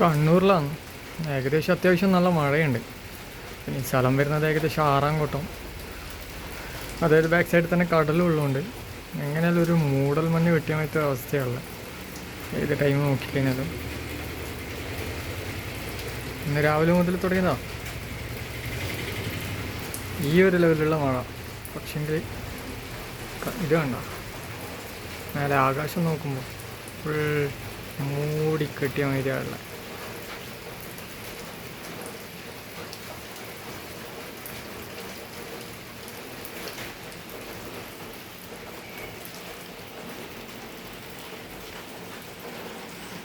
കണ്ണൂരിലാണ്. ഏകദേശം അത്യാവശ്യം നല്ല മഴയുണ്ട്. പിന്നെ സ്ഥലം വരുന്നത് ഏകദേശം ആറാം കൂട്ടം അതായത് ബാക്ക് സൈഡിൽ തന്നെ കടലുള്ളതുകൊണ്ട് എങ്ങനെയാലും ഒരു മൂടൽ മഞ്ഞ് വെട്ടിയാൽ പറ്റിയ അവസ്ഥയുള്ള ഏത് ടൈം നോക്കിക്കഴിഞ്ഞാലും. ഇന്ന് രാവിലെ മുതൽ തുടങ്ങിയതാ? ഈ ഒരു ലെവലിലുള്ള മഴ. പക്ഷെങ്കിൽ ഇത് കണ്ട. മേലെ ആകാശം നോക്കുമ്പോൾ ഫുൾ മൂടിക്കെട്ടിയ മാതിരിയുള്ള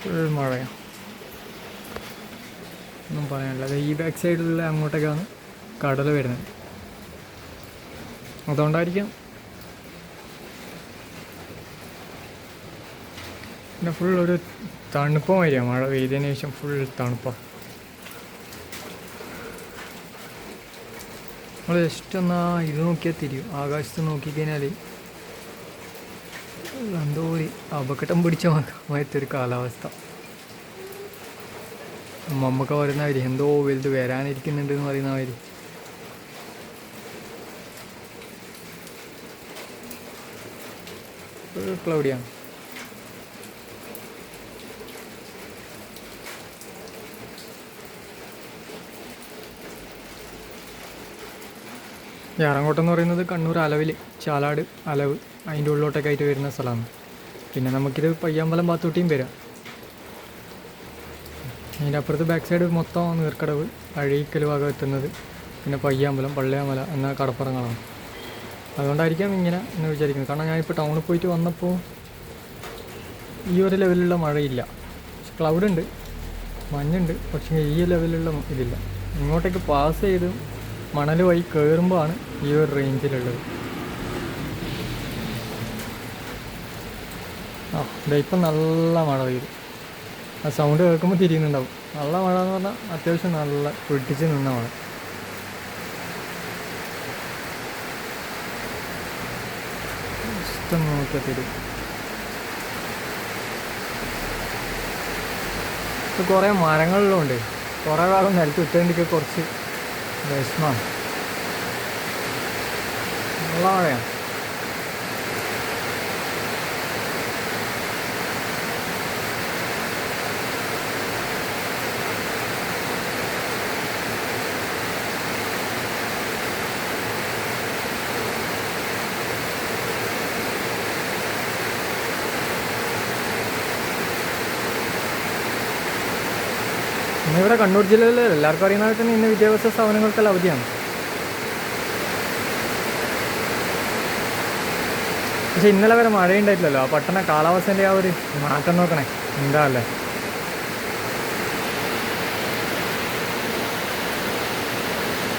ഫുൾ മഴയാണ് ഒന്നും പറയാനില്ല. ഈ ബാക്ക് സൈഡിലുള്ള അങ്ങോട്ടേക്കാണ് കടൽ വരുന്നത്. അതുകൊണ്ടായിരിക്കാം. പിന്നെ ഫുൾ ഒരു തണുപ്പം വരിക. മഴ പെയ്തതിന് ശേഷം ഫുൾ തണുപ്പാണ് നമ്മൾ ജസ്റ്റ് ഒന്ന് ഇത് നോക്കിയാൽ തിരിയും. ആകാശത്ത് നോക്കിക്കഴിഞ്ഞാൽ എന്തോ ഒരു അപകടം പിടിച്ച മാതിരത്തെ കാലാവസ്ഥ. മമ്മക്ക് പറയുന്ന അവർ എന്തോ വലുത് വരാനിരിക്കുന്നുണ്ട് എന്ന് പറയുന്ന അവർ ക്ലൗഡിയാണ് ഞാറങ്കോട്ടം എന്ന് പറയുന്നത് കണ്ണൂർ അലവിൽ ചാലാട് അലവ് അതിന്റെ ഉള്ളിലോട്ടൊക്കെ ആയിട്ട് വരുന്ന സ്ഥലമാണ്. പിന്നെ നമുക്കിത് പയ്യാമ്പലം ഭാത്തോട്ടിയും വരാം. അതിന്റെ അപ്പുറത്ത് ബാക്ക് സൈഡ് മൊത്തം നീർക്കടവ് അഴീക്കൽ ഭാഗം എത്തുന്നത്. പിന്നെ പയ്യാമ്പലം പള്ളിയാമല എന്ന കടപ്പുറങ്ങളാണ്. അതുകൊണ്ടായിരിക്കാം ഇങ്ങനെ എന്ന് വിചാരിക്കുന്നത്. കാരണം ഞാനിപ്പോൾ ടൗണിൽ പോയിട്ട് വന്നപ്പോൾ ഈ ഒരു ലെവലിലുള്ള മഴയില്ല. ക്ലൗഡ് ഉണ്ട് മഞ്ഞുണ്ട്. പക്ഷേ ഈ ലെവലിലുള്ള ഇതില്ല. ഇങ്ങോട്ടേക്ക് പാസ് ചെയ്ത് മണൽ വഴി കയറുമ്പോഴാണ് ഈ ഒരു റേഞ്ചിലുള്ളത് ആ ഇപ്പം നല്ല മഴ പെയ്തു. ആ സൗണ്ട് കേൾക്കുമ്പോൾ തിരിയുന്നുണ്ടാവും നല്ല മഴ എന്ന് പറഞ്ഞാൽ അത്യാവശ്യം നല്ല പൊട്ടിച്ച് നിന്ന മഴ. ഇഷ്ടം നോക്കിയാൽ തരും. ഇപ്പം കുറേ മരങ്ങളിലുണ്ട്. കുറേ ഭാഗം നിലത്ത് ഇട്ടേണ്ടിക്ക് കുറച്ച് വിഷമമാണ് നല്ല മഴയാണ് ഇന്നിവിടെ കണ്ണൂർ ജില്ലയിൽ എല്ലാവർക്കും അറിയുന്ന പോലെ തന്നെ ഇന്ന് വിദ്യാഭ്യാസ സ്ഥാപനങ്ങൾക്കെല്ലാം അവധിയാണ്. പക്ഷെ ഇന്നലെ വരെ മഴയുണ്ടായിട്ടില്ലല്ലോ. ആ പട്ടണ കാലാവസ്ഥേന്റെ ആ ഒരു മാറ്റം നോക്കണേ. എന്താ അല്ലേ?